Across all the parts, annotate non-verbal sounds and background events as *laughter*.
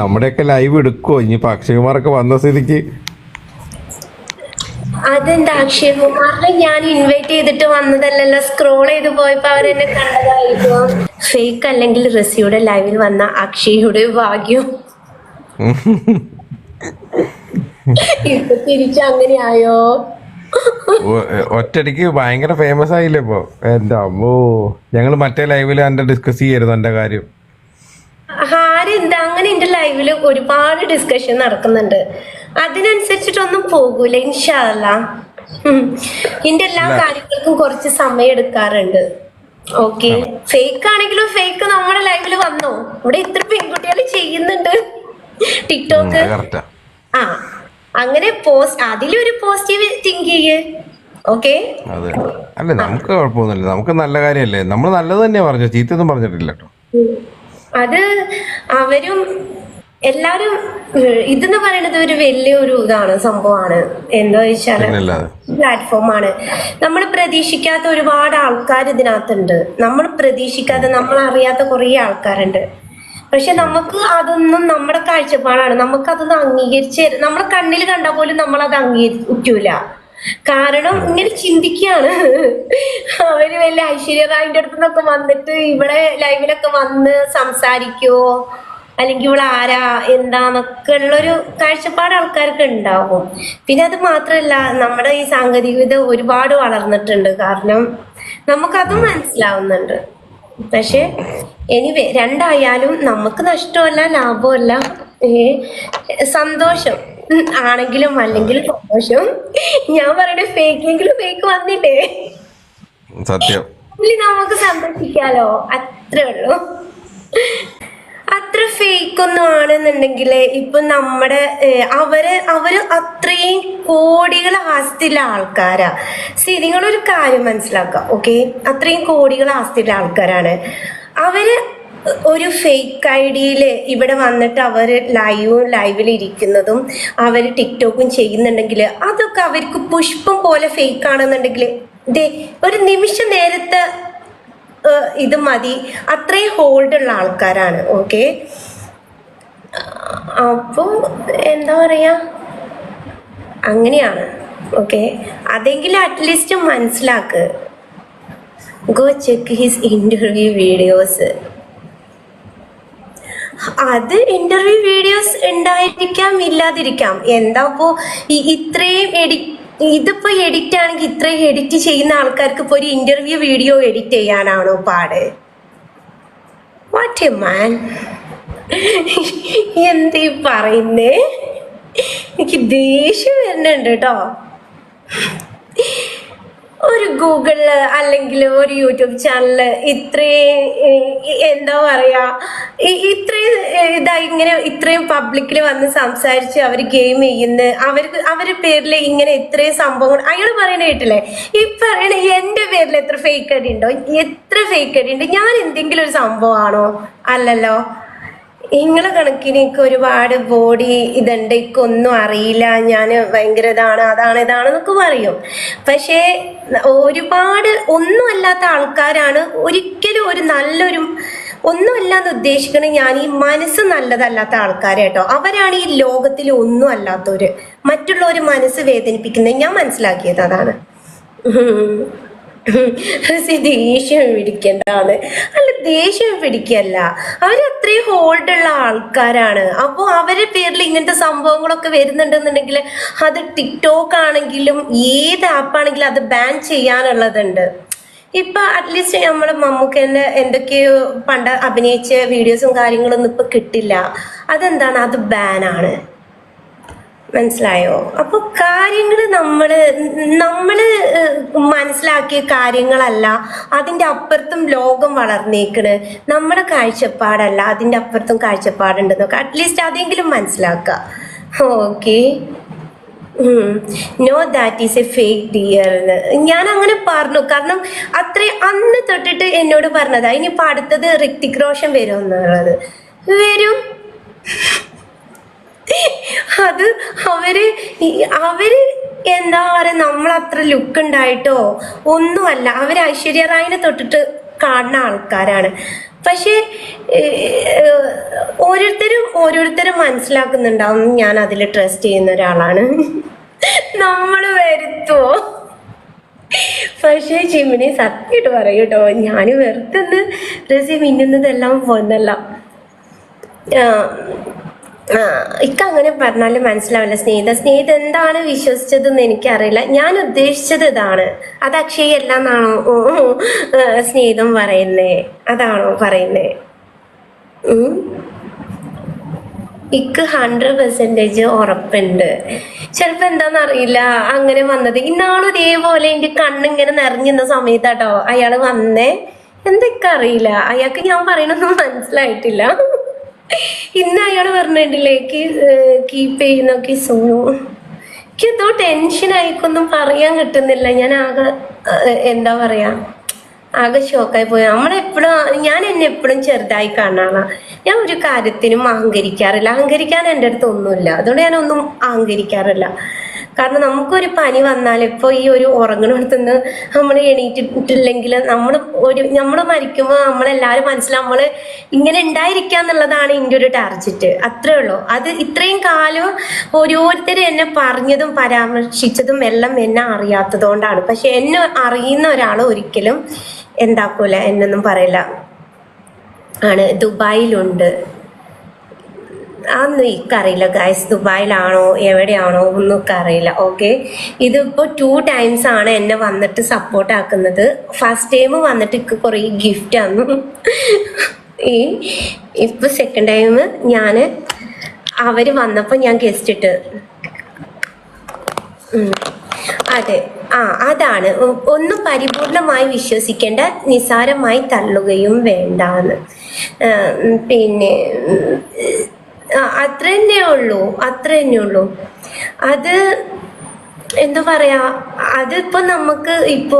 നമ്മുടെയൊക്കെ ലൈവ് എടുക്കുവോ? ഇനി അക്ഷയകുമാറൊക്കെ വന്ന സ്ഥിതിക്ക്. അതെന്താ അക്ഷയകുമാറിനെ ഞാൻ ഇൻവൈറ്റ് ചെയ്തിട്ട് വന്നതല്ലല്ലോ? സ്ക്രോൾ ചെയ്ത് പോയപ്പോ അവരെന്നെ കണ്ടതായിരുന്നു ഫേക്ക് അല്ലെങ്കിൽ റസിയുടെ ലൈവിൽ വന്ന അക്ഷയുടെ ഭാഗ്യം. ഇപ്പൊ തിരിച്ചു അങ്ങനെയായോ? ഒറ്റടിക്ക് ഭയങ്കര ഫേമസ് ആയില്ലേ ഇപ്പൊ? എന്റെ അമ്മോ. ഞങ്ങൾ മറ്റേ ലൈവിൽ എന്റെ ഡിസ്കസ് ചെയ്യായിരുന്നു എന്റെ കാര്യം. ആരെന്താ? അങ്ങനെ എന്റെ ലൈവിൽ ഒരുപാട് ഡിസ്കഷൻ നടക്കുന്നുണ്ട്. അതിനനുസരിച്ചിട്ടൊന്നും പോകൂല ഇൻഷാല്ല എന്റെ എല്ലാ കാര്യങ്ങൾക്കും കുറച്ച് സമയം എടുക്കാറുണ്ട്. ഓക്കെ. ഫേക്ക് ആണെങ്കിലും ഫേക്ക് നമ്മുടെ ലൈവിൽ വന്നോ? ഇവിടെ ഇത്ര പെൺകുട്ടികൾ ചെയ്യുന്നുണ്ട്. ടിക്ടോക്ക്. ആ. അങ്ങനെ പോസ്റ്റ് അതിലൊരു പോസിറ്റീവ് തിങ്ക് ചെയ്യേ. ഓക്കെ? അല്ല നമുക്ക് കുഴപ്പമൊന്നുമില്ല. നമുക്ക് നല്ല കാര്യമല്ലേ? നമ്മൾ നല്ലത് തന്നെയാ പറഞ്ഞു ചീത്തൊന്നും പറഞ്ഞിട്ടില്ല കേട്ടോ അത് അവരും എല്ലാരും ഇതെന്ന് പറയുന്നത് ഒരു വലിയൊരു ഇതാണ് സംഭവമാണ്. എന്താ വെച്ചാൽ പ്ലാറ്റ്ഫോം പ്ലാറ്റ്ഫോമാണ് നമ്മൾ പ്രതീക്ഷിക്കാത്ത ഒരുപാട് ആൾക്കാർ ഇതിനകത്തുണ്ട്. നമ്മൾ പ്രതീക്ഷിക്കാതെ നമ്മൾ അറിയാത്ത കുറേ ആൾക്കാരുണ്ട്. പക്ഷെ നമുക്ക് അതൊന്നും നമ്മുടെ കാഴ്ചപ്പാടാണ്. നമുക്ക് അതൊന്നും അംഗീകരിച്ച് നമ്മുടെ കണ്ണിൽ കണ്ടാൽ പോലും നമ്മൾ അത് അംഗീകരിക്കൂല. കാരണം ഇങ്ങനെ ചിന്തിക്കുകയാണ് അവർ വലിയ ഐശ്വര്യ റായിന്റെ അടുത്ത് നിന്നൊക്കെ വന്നിട്ട് ഇവിടെ ലൈവിലൊക്കെ വന്ന് സംസാരിക്കോ? അല്ലെങ്കിൽ ഇവിടെ ആരാ? എന്താന്നൊക്കെ ഉള്ളൊരു കാഴ്ചപ്പാട് ആൾക്കാർക്ക് ഉണ്ടാവും. പിന്നെ അത് മാത്രമല്ല നമ്മുടെ ഈ സാങ്കേതികവിദ്യ ഒരുപാട് വളർന്നിട്ടുണ്ട്. കാരണം നമുക്കതും മനസ്സിലാവുന്നുണ്ട്. പക്ഷെ എനിവേ രണ്ടായാലും നമുക്ക് നഷ്ടമല്ല ലാഭമല്ല സന്തോഷം. ആണെങ്കിലും അല്ലെങ്കിലും സന്തോഷം. ഞാൻ പറയണേ ഫേക്കെങ്കിലും ഫേക്ക് വന്നിട്ടേ. സത്യം. നമുക്ക് സന്തോഷിക്കാലോ? അത്രേ ഉള്ളൂ. അത്ര ഫേക്ക് ഒന്നും ആണെന്നുണ്ടെങ്കിൽ ഇപ്പൊ നമ്മുടെ അവർ അവർ അത്രയും കോടികൾ ആസ്തിയുള്ള ആൾക്കാരാ. സി നിങ്ങളൊരു കാര്യം മനസ്സിലാക്കുക ഓക്കെ അത്രയും കോടികൾ ആസ്തിയുള്ള ആൾക്കാരാണ്. അവർ ഒരു ഫേക്ക് ഐ ഡിയിൽ ഇവിടെ വന്നിട്ട് അവർ ലൈവും ലൈവിൽ ഇരിക്കുന്നതും അവർ ടിക്ടോക്കും ചെയ്യുന്നുണ്ടെങ്കിൽ അതൊക്കെ അവർക്ക് പുഷ്പം പോലെ ഫേക്ക് ആണെന്നുണ്ടെങ്കിൽ ദേ ഒരു നിമിഷ നേരത്തെ ഇത് മതി. അത്രയും ഹോൾഡ് ഉള്ള ആൾക്കാരാണ് ഓക്കെ അപ്പോൾ എന്താ പറയാ? അങ്ങനെയാണ് ഓക്കെ അതെങ്കിലും at least മനസ്സിലാക്ക്. Go check his interview videos അത് ഇന്റർവ്യൂ വീഡിയോസ് ഉണ്ടായിരിക്കാം ഇല്ലാതിരിക്കാം. എന്താ ഇപ്പോ ഇത്രയും എഡി ഇതിപ്പോ എഡിറ്റ് ആണെങ്കിൽ ഇത്രയും എഡിറ്റ് ചെയ്യുന്ന ആൾക്കാർക്ക് ഇപ്പൊ ഒരു ഇന്റർവ്യൂ വീഡിയോ എഡിറ്റ് ചെയ്യാനാണോ പാട്? വാട്ട് എ മാൻ എന്തീ പറയുന്നേ? എനിക്ക് ദേഷ്യം വരുന്നുണ്ട് കേട്ടോ. ഒരു ഗൂഗിളിൽ അല്ലെങ്കിൽ ഒരു യൂട്യൂബ് ചാനലിൽ ഇത്രയും എന്താ പറയാ ഇത്രയും ഇതായി ഇതാ ഇങ്ങനെ ഇത്രയും പബ്ലിക്കിൽ വന്ന് സംസാരിച്ച് അവർ ഗെയിം ചെയ്യുന്ന അവർക്ക് അവരുടെ പേരിൽ ഇങ്ങനെ ഇത്രയും സംഭവങ്ങൾ അയാൾ പറയണ കേട്ടില്ലേ? ഈ പറയണ എന്റെ പേരിൽ എത്ര ഫേക്ക് അടി ഉണ്ടോ? എത്ര ഫേക്ക് അടി ഉണ്ട്? ഞാൻ എന്തെങ്കിലും ഒരു സംഭവമാണോ അല്ലല്ലോ. നിങ്ങളെ കണക്കിന് എനിക്ക് ഒരുപാട് ബോഡി ഇതുണ്ട്. എനിക്കൊന്നും അറിയില്ല. ഞാൻ ഭയങ്കര ഇതാണ് അതാണ് ഇതാണ് എന്നൊക്കെ പറയും. പക്ഷേ ഒരുപാട് ഒന്നും അല്ലാത്ത ആൾക്കാരാണ് ഒരിക്കലും ഒരു നല്ലൊരു ഒന്നുമല്ല എന്ന് ഉദ്ദേശിക്കണേ ഞാൻ ഈ മനസ്സ് നല്ലതല്ലാത്ത ആൾക്കാരെ കേട്ടോ. അവരാണ് ഈ ലോകത്തിൽ ഒന്നും അല്ലാത്തവര്. മറ്റുള്ളവർ മനസ്സ് വേദനിപ്പിക്കുന്നത് ഞാൻ മനസ്സിലാക്കിയത് അതാണ്. ദേഷ്യം പിടിക്കേണ്ടതാണ്. അല്ല ദേഷ്യം പിടിക്കല്ല. അവർ അത്രയും ഹോൾഡ് ഉള്ള ആൾക്കാരാണ്. അപ്പോൾ അവരെ പേരിൽ ഇങ്ങനത്തെ സംഭവങ്ങളൊക്കെ വരുന്നുണ്ടെന്നുണ്ടെങ്കിൽ അത് ടിക്ടോക്ക് ആണെങ്കിലും ഏത് ആപ്പാണെങ്കിലും അത് ബാൻ ചെയ്യാനുള്ളതുണ്ട്. ഇപ്പൊ അറ്റ്ലീസ്റ്റ് നമ്മളെ മമ്മൂക്കന്റെ എന്തൊക്കെയോ പണ്ട് അഭിനയിച്ച വീഡിയോസും കാര്യങ്ങളൊന്നും ഇപ്പൊ കിട്ടില്ല. അതെന്താണ്? അത് ബാനാണ് മനസ്സിലായോ? അപ്പൊ കാര്യങ്ങൾ നമ്മൾ നമ്മൾ മനസ്സിലാക്കിയ കാര്യങ്ങളല്ല അതിന്റെ അപ്പുറത്തും ലോകം വളർന്നേക്കണ്. നമ്മുടെ കാഴ്ചപ്പാടല്ല അതിന്റെ അപ്പുറത്തും കാഴ്ചപ്പാടുണ്ടെന്നൊക്കെ അറ്റ്ലീസ്റ്റ് അതെങ്കിലും മനസ്സിലാക്കുക okay. No that is a fake dear എന്ന്. ഞാൻ അങ്ങനെ പറഞ്ഞു. കാരണം അത്രയും അന്ന് തൊട്ടിട്ട് എന്നോട് പറഞ്ഞതാ ഇനിയിപ്പോ അടുത്തത് ഋത്തിക് റോഷൻ വരും എന്നുള്ളത്. വരും. അത് അവർ അവർ എന്താ പറയാ നമ്മൾ അത്ര ലുക്ക് ഉണ്ടായിട്ടോ? ഒന്നുമല്ല. അവർ ഐശ്വര്യ റായിനെ തൊട്ടിട്ട് കാണുന്ന ആൾക്കാരാണ്. പക്ഷേ ഓരോരുത്തരും ഓരോരുത്തരും മനസ്സിലാക്കുന്നുണ്ടാവും ഞാൻ അതിൽ ട്രസ്റ്റ് ചെയ്യുന്ന ഒരാളാണ്. നമ്മൾ വരുത്തുവോ? പക്ഷേ ജിമിനെ സത്യമായിട്ട് പറയും കേട്ടോ ഞാൻ വെറുതെ റസി മിന്നുന്നതെല്ലാം പോന്നല്ല ഇക്ക അങ്ങനെ പറഞ്ഞാലും മനസ്സിലാവില്ല. സ്നേഹിത സ്നേഹിത എന്താണ് വിശ്വസിച്ചതെന്ന് എനിക്കറിയില്ല. ഞാൻ ഉദ്ദേശിച്ചത് ഇതാണ്. അത് അക്ഷയ അല്ല എന്നാണോ സ്നേഹിതം പറയുന്നേ. അതാണോ പറയുന്നേ? ഇക്ക് ഹൺഡ്രഡ് പെർസെന്റേജ് ഉറപ്പുണ്ട്. ചിലപ്പോൾ എന്താണെന്ന് അറിയില്ല. അങ്ങനെ വന്നത്. ഇന്നാളും ഇതേപോലെ എന്റെ കണ്ണിങ്ങനെ നിറഞ്ഞിരുന്ന സമയത്താട്ടോ അയാൾ വന്നേ. എന്തൊക്കെ അറിയില്ല. അയാൾക്ക് ഞാൻ പറയണൊന്നും മനസ്സിലായിട്ടില്ല. ഇന്ന് അയാൾ പറഞ്ഞിട്ടില്ലേ കീപ്പ് ചെയ്യുന്നൊക്കെ സോണു എനിക്ക് എന്തോ ടെൻഷൻ ആയിക്കൊന്നും പറയാൻ കിട്ടുന്നില്ല. ഞാൻ ആകെ എന്താ പറയാ ആകെ ഷോക്കായി പോയി. നമ്മളെപ്പോഴും ഞാൻ എന്നെ എപ്പോഴും ചെറുതായി കാണാനാ ഞാൻ ഒരു കാര്യത്തിനും അഹങ്കരിക്കാറില്ല. അഹങ്കരിക്കാൻ എന്റെ അടുത്ത് ഒന്നുമില്ല. അതുകൊണ്ട് ഞാനൊന്നും അഹങ്കരിക്കാറില്ല. കാരണം നമുക്കൊരു പനി വന്നാൽ ഇപ്പോൾ ഈ ഒരു ഉറങ്ങണടുത്തുനിന്ന് നമ്മൾ എണീറ്റിട്ടില്ലെങ്കിൽ നമ്മൾ ഒരു നമ്മൾ മരിക്കുമ്പോൾ നമ്മളെല്ലാവരും മനസ്സിലാവും നമ്മൾ ഇങ്ങനെ ഉണ്ടായിരിക്കുക എന്നുള്ളതാണ് എന്റെ ഒരു ടാർജറ്റ് അത്രേ ഉള്ളൂ. അത് ഇത്രയും കാലം ഓരോരുത്തരും എന്നെ പറഞ്ഞതും പരാമർശിച്ചതും എല്ലാം എന്നെ അറിയാത്തതുകൊണ്ടാണ്. പക്ഷെ എന്നെ അറിയുന്ന ഒരാൾ ഒരിക്കലും എന്താക്കൂല എന്നൊന്നും പറയില്ല. ആണ്. ദുബായിലുണ്ട്. അതൊന്നും എനിക്കറിയില്ല ഗൈസ് ദുബായിലാണോ എവിടെയാണോ ഒന്നും അറിയില്ല ഓക്കെ ഇതിപ്പോൾ ടു ടൈംസ് ആണ് എന്നെ വന്നിട്ട് സപ്പോർട്ട് ആക്കുന്നത്. ഫസ്റ്റ് ടൈം വന്നിട്ട് എനിക്ക് കുറേ ഗിഫ്റ്റ് തന്നു. ഈ ഇപ്പൊ സെക്കൻഡ് ടൈം ഞാൻ അവർ വന്നപ്പോൾ ഞാൻ ഗസ്റ്റ് ഇട്ട്. അതെ. ആ അതാണ്. ഒന്ന് പരിപൂർണമായി വിശ്വസിക്കേണ്ട നിസാരമായി തള്ളുകയും വേണ്ടാന്ന്. പിന്നെ അത്ര തന്നെ ഉള്ളൂ അത്ര തന്നെ ഉള്ളൂ. അത് എന്താ പറയാ അതിപ്പോ നമുക്ക് ഇപ്പോ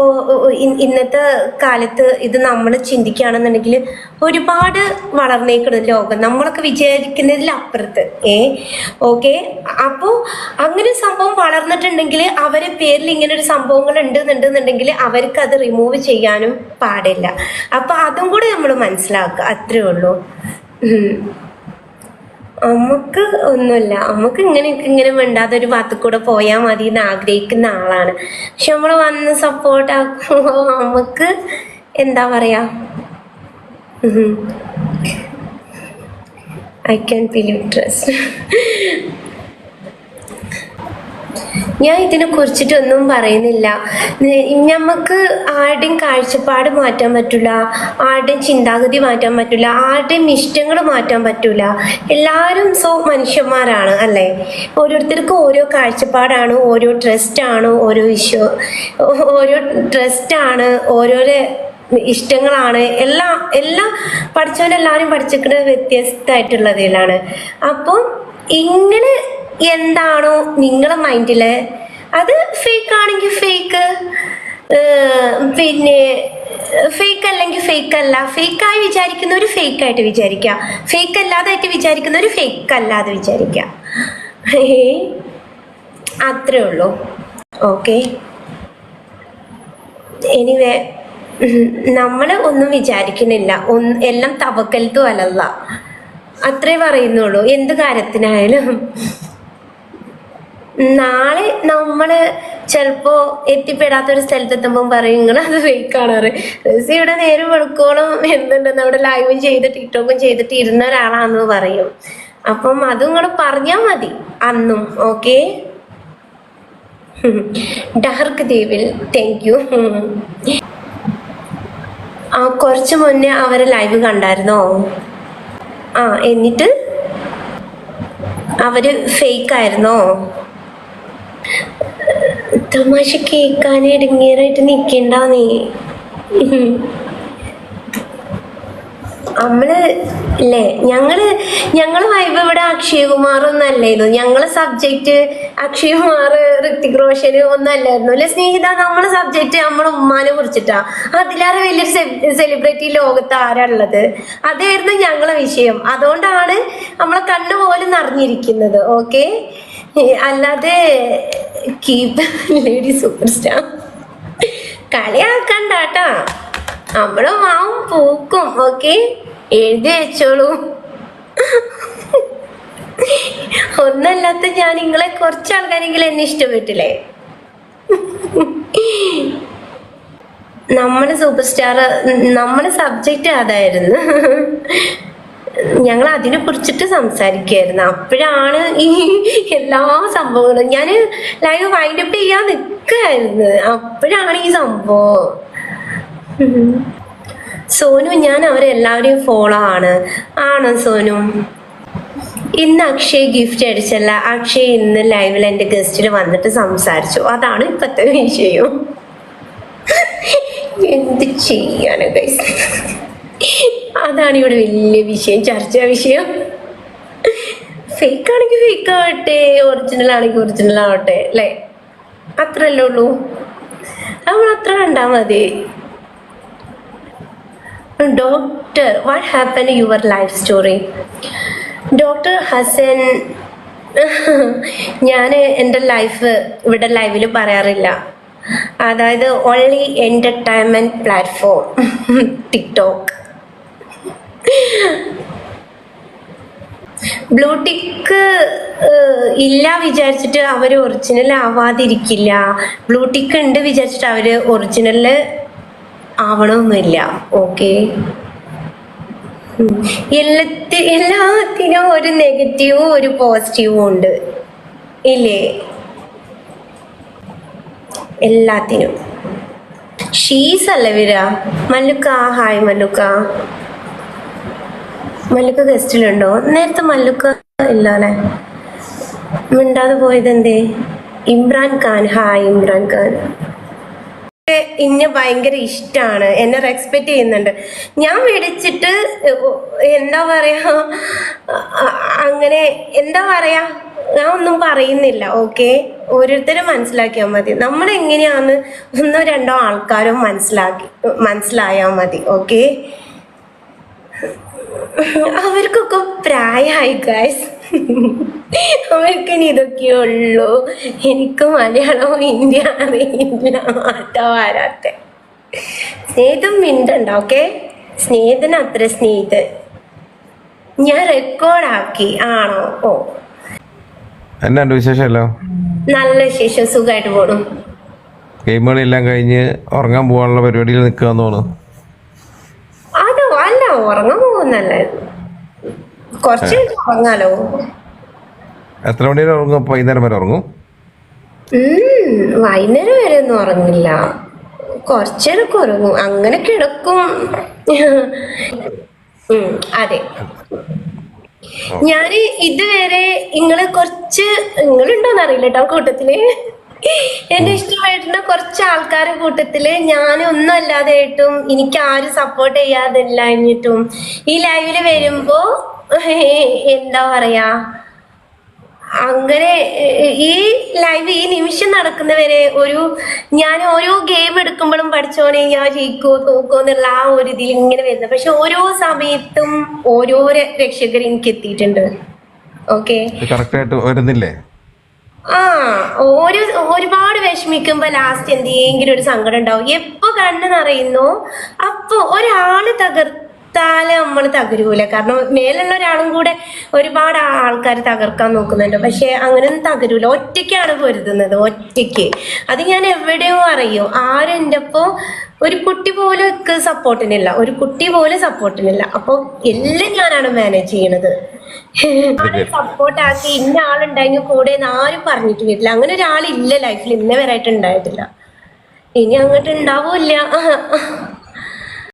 ഇന്നത്തെ കാലത്ത് ഇത് നമ്മൾ ചിന്തിക്കുകയാണെന്നുണ്ടെങ്കിൽ ഒരുപാട് വളർന്നേക്കണം ലോകം നമ്മളൊക്കെ വിചാരിക്കുന്നതിൽ അപ്പുറത്ത് ഏ? ഓക്കെ? അപ്പോ അങ്ങനെ സംഭവം വളർന്നിട്ടുണ്ടെങ്കിൽ അവരെ പേരിൽ ഇങ്ങനെ ഒരു സംഭവങ്ങൾ ഉണ്ടെന്നുണ്ടെന്നുണ്ടെങ്കിൽ അവർക്ക് അത് റിമൂവ് ചെയ്യാനും പാടില്ല. അപ്പൊ അതും കൂടെ നമ്മൾ മനസ്സിലാക്കുക അത്രേ ഉള്ളൂ. അമ്മയ്ക്ക് ഒന്നുമില്ല. അമ്മയ്ക്ക് ഇങ്ങനെ ഇങ്ങനെ മിണ്ടാതെ ഒരു ഭാഗത്ത് കൂടെ പോയാൽ മതി എന്ന് ആഗ്രഹിക്കുന്ന ആളാണ്. പക്ഷെ നമ്മൾ വന്ന് സപ്പോർട്ട് ആക്കുമ്പോൾ അമ്മയ്ക്ക് എന്താ പറയാ? ഐ ക്യാൻ ഫീൽ ട്രസ്റ്റ് ഞാൻ ഇതിനെ കുറിച്ചിട്ടൊന്നും പറയുന്നില്ല. നമുക്ക് ആരുടെയും കാഴ്ചപ്പാട് മാറ്റാൻ പറ്റില്ല ആരുടെയും ചിന്താഗതി മാറ്റാൻ പറ്റില്ല ആരുടെയും ഇഷ്ടങ്ങൾ മാറ്റാൻ പറ്റില്ല എല്ലാവരും സോ മനുഷ്യന്മാരാണ് അല്ലേ? ഓരോരുത്തർക്കും ഓരോ കാഴ്ചപ്പാടാണ് ഓരോ ട്രസ്റ്റാണ് ഓരോ ഇഷ്യൂ ഓരോ ട്രസ്റ്റാണ് ഓരോരോ ഇഷ്ടങ്ങളാണ്. എല്ലാ എല്ലാം പഠിച്ചവനെല്ലാവരും പഠിച്ചിരിക്കുന്നത് വ്യത്യസ്തമായിട്ടുള്ളതിലാണ് അപ്പം ഇങ്ങനെ എന്താണോ നിങ്ങളെ മൈൻഡിൽ. അത് ഫേക്ക് ആണെങ്കിൽ ഫേക്ക് പിന്നെ ഫേക്ക് അല്ലെങ്കിൽ ഫേക്ക് അല്ല. ഫേക്കായി ഒരു ഫേക്ക് ആയിട്ട് വിചാരിക്കുക ഫേക്ക് അല്ലാതായിട്ട് ഒരു ഫേക്ക് അല്ലാതെ വിചാരിക്കുക അത്രേ ഉള്ളൂ. ഓക്കെ. എനിവേ നമ്മൾ ഒന്നും വിചാരിക്കണില്ല ഒന്ന് എല്ലാം തവക്കലത്തും അലല്ല അത്രേ പറയുന്നുള്ളൂ. എന്ത് കാര്യത്തിനായാലും. നാളെ നമ്മൾ ചിലപ്പോ എത്തിപ്പെടാത്ത ഒരു സ്ഥലത്തെത്തുമ്പോൾ പറയും നിങ്ങൾ അത് ഫേക്കാണ് റസി ഇവിടെ നേരെ വെളുക്കോളം എന്തുണ്ടെന്ന് അവിടെ ലൈവും ചെയ്ത് ടിക്ടോക്കും ചെയ്തിട്ട് ഇരുന്ന ഒരാളാന്ന് പറയും. അപ്പം അത് നിങ്ങൾ പറഞ്ഞാൽ മതി അന്നും okay dark devil thank you ആ കുറച്ച് മുന്നേ അവരെ ലൈവ് കണ്ടായിരുന്നോ? ആ എന്നിട്ട് അവർ ഫേക്ക് ആയിരുന്നോ? തമാശ കേൾക്കാൻ ഇടുങ്ങിയറായിട്ട് നിക്കണ്ട നീ നമ്മൾ അല്ലേ ഞങ്ങൾ ഞങ്ങൾ വൈബ് ഇവിടെ അക്ഷയ് കുമാർ ഒന്നല്ലായിരുന്നു ഞങ്ങളെ സബ്ജക്റ്റ് അക്ഷയ് കുമാർ ഋത്തിക് റോഷൻ ഒന്നും അല്ലായിരുന്നു അല്ലെ സ്നേഹിത നമ്മളെ സബ്ജക്റ്റ് നമ്മളെ ഉമ്മാനെ കുറിച്ചിട്ടാ. അതിലേറെ വലിയൊരു സെലിബ്രിറ്റി ലോകത്ത് ആരാ ഉള്ളത് അതായിരുന്നു ഞങ്ങളെ വിഷയം. അതുകൊണ്ടാണ് നമ്മളെ കണ്ണുപോലും നിറഞ്ഞിരിക്കുന്നത്. ഓക്കെ അല്ലാതെ കീപ് ലേഡി സൂപ്പർ സ്റ്റാർ കളിയാക്കണ്ട കേട്ടാ നമ്മളും മാവും പൂക്കും ഓക്കെ എഴുതി വെച്ചോളൂ. ഒന്നല്ലാത്ത ഞാൻ നിങ്ങളെ കുറച്ച് ആൾക്കാരെങ്കിലും എന്നെ ഇഷ്ടപ്പെട്ടില്ലേ? നമ്മുടെ സൂപ്പർ സ്റ്റാർ നമ്മുടെ സബ്ജക്റ്റ് അതായിരുന്നു ഞങ്ങൾ അതിനെ കുറിച്ചിട്ട് സംസാരിക്കുകയായിരുന്നു അപ്പോഴാണ് ഈ എല്ലാ സംഭവങ്ങളും. ഞാൻ ലൈവ് വൈൻഡ് അപ്പ് ചെയ്യാൻ നിൽക്കുകയായിരുന്നു അപ്പോഴാണ് ഈ സംഭവം. സോനു ഞാൻ അവരെല്ലാവരെയും ഫോളോ ആണ്. ആണോ സോനു? ഇന്ന് അക്ഷയ് ഗിഫ്റ്റ് അടിച്ചല്ല. അക്ഷയ് ഇന്ന് ലൈവിൽ എന്റെ ഗസ്റ്റിൽ വന്നിട്ട് സംസാരിച്ചു. അതാണ് ഇപ്പത്തെ വിഷയം. എന്ത് ചെയ്യാനോ ഗൈസ് അതാണ് ഇവിടെ വലിയ വിഷയം ചർച്ചാ വിഷയം. ഫേക്ക് ആണെങ്കിൽ ഫേക്ക് ആവട്ടെ ഒറിജിനൽ ആണെങ്കിൽ ഒറിജിനൽ ആവട്ടെ അല്ലേ? അത്രല്ലേ ഉള്ളൂ. നമ്മൾ അത്ര കണ്ടാ മതി. Doctor what happen your life story doctor Hasan ഞാൻ എന്റെ ലൈഫ് ഇവിടെ ലൈവിൽ പറയാറില്ല. അതായത് only entertainment platform TikTok blue tick ഇല്ല വിചാരിച്ചിട്ട് അവർ ഒറിജിനൽ ആവാതിരിക്കില്ല. ബ്ലൂടിക്ക് ഉണ്ട് വിചാരിച്ചിട്ട് അവർ ഒറിജിനൽ ആവണമൊന്നുമില്ല ഓക്കെ എല്ലാത്തി എല്ലാത്തിനും ഒരു നെഗറ്റീവും ഒരു പോസിറ്റീവും ഉണ്ട്. ഇല്ലേ? എല്ലാത്തിനും. ഷീസ് അല്ല വിരാ. മല്ലുക്ക. ഹായ് മല്ലുക്ക. മല്ലുക്ക ഗസ്റ്റിലുണ്ടോ? നേരത്തെ മല്ലുക്ക ഇല്ല മിണ്ടാതെ പോയത് എന്തേ ഇമ്രാൻ ഖാൻ. ഹായ് ഇമ്രാൻ ഖാൻ. ഇന്നെ ഭയങ്കര ഇഷ്ടമാണ് എന്നെ റെസ്പെക്ട് ചെയ്യുന്നുണ്ട്. ഞാൻ മേടിച്ചിട്ട് എന്താ പറയാ അങ്ങനെ എന്താ പറയാ ഞാൻ ഒന്നും പറയുന്നില്ല ഓക്കെ ഓരോരുത്തരും മനസ്സിലാക്കിയാൽ മതി. നമ്മൾ എങ്ങനെയാന്ന് ഒന്നോ രണ്ടോ ആൾക്കാരും മനസ്സിലാക്കി മനസ്സിലായാൽ മതി ഓക്കെ അവർക്കൊക്കെ പ്രായമായി ഗായ്സ് അവർക്ക് ഇനി ഇതൊക്കെ ഉള്ളൂ. എനിക്ക് മലയാളവും ഇന്ത്യ അറിയില്ല. മാറ്റാ വരാത്തെ. സ്നേഹിതം മിണ്ടണ്ട ഓക്കെ സ്നേഹിതന് അത്ര സ്നേഹിതൻ. ഞാൻ റെക്കോർഡാക്കി ആണോ? ഓ. എന്നാണ്ട് വിശേഷമല്ലോ? നല്ല വിശേഷം. സുഖമായിട്ട് പോണു. ഗെയിമുകളെല്ലാം കഴിഞ്ഞ് ഉറങ്ങാൻ പോകാനുള്ള പരിപാടിയിൽ നിൽക്കാന്ന് തോന്നുന്നു. അതോ? അല്ല ഉറങ്ങാൻ പോകുന്നല്ലായിരുന്നു കുറച്ച് ഉറങ്ങാലോ? എത്ര മണി വരെ ഉറങ്ങും? വൈകുന്നേരം വരെ ഉറങ്ങും? വൈകുന്നേരം വരെ ഒന്നും ഉറങ്ങില്ല. കുറച്ചേരൊക്കെ ഉറങ്ങും. അങ്ങനെ കിടക്കും. അതെ. ഞാൻ ഇതുവരെ നിങ്ങൾ കുറച്ച് നിങ്ങളുണ്ടോന്നറിയില്ല കേട്ടോ കൂട്ടത്തിൽ. എന്നെ ഇഷ്ടമായിട്ടുള്ള കുറച്ച് ആൾക്കാരുടെ കൂട്ടത്തിൽ ഞാൻ ഒന്നും അല്ലാതെയായിട്ടും എനിക്ക് ആരും സപ്പോർട്ട് ചെയ്യാതില്ലാഞ്ഞിട്ടും ഈ ലൈവിൽ വരുമ്പോ *laughs* എന്താ പറയാ? അങ്ങനെ ഈ ലൈവ് ഈ നിമിഷം നടക്കുന്നവരെ ഒരു ഞാൻ ഓരോ ഗെയിം എടുക്കുമ്പോഴും പഠിച്ചോനെ ഞാൻ ജയിക്കോ തോക്കോ എന്നുള്ള ആ ഒരു ഇതിൽ ഇങ്ങനെ വരുന്നത്. പക്ഷെ ഓരോ സമയത്തും ഓരോ രക്ഷകർ എനിക്ക് എത്തിയിട്ടുണ്ട്. ഓക്കെ കറക്റ്റായിട്ട് വരുന്നില്ലേ? ആ ഒരു ഒരുപാട് വിഷമിക്കുമ്പോ ലാസ്റ്റ് എന്തെങ്കിലും ഒരു സങ്കടം ഉണ്ടാവും. എപ്പോ കണ്ണു നിറയുന്നു? അപ്പൊ ഒരാൾ തകർത്താൽ നമ്മൾ തകരൂല. കാരണം മേലുള്ള ഒരാളും കൂടെ ഒരുപാട് ആൾക്കാർ തകർക്കാൻ നോക്കുന്നുണ്ട്. പക്ഷെ അങ്ങനെയൊന്നും തകരൂല. ഒറ്റയ്ക്കാണ് പൊരുതുന്നത് ഒറ്റയ്ക്ക്. അത് ഞാൻ എവിടെയോ അറിയും. ആരും എന്റെ അപ്പോ ഒരു കുട്ടി പോലും സപ്പോർട്ടിനില്ല ഒരു കുട്ടി പോലും സപ്പോർട്ടിനില്ല അപ്പൊ എല്ലാം ഞാനാണ് മാനേജ് ചെയ്യണത്. സപ്പോർട്ട് ആക്കി ഇന്ന ആളുണ്ടായെങ്കിൽ കൂടെ എന്ന് ആരും പറഞ്ഞിട്ട് വരില്ല. അങ്ങനെ ഒരാളില്ല ലൈഫിൽ ഇന്നേ വരായിട്ട് ഉണ്ടായിട്ടില്ല ഇനി അങ്ങോട്ട് ഉണ്ടാവൂല്ല.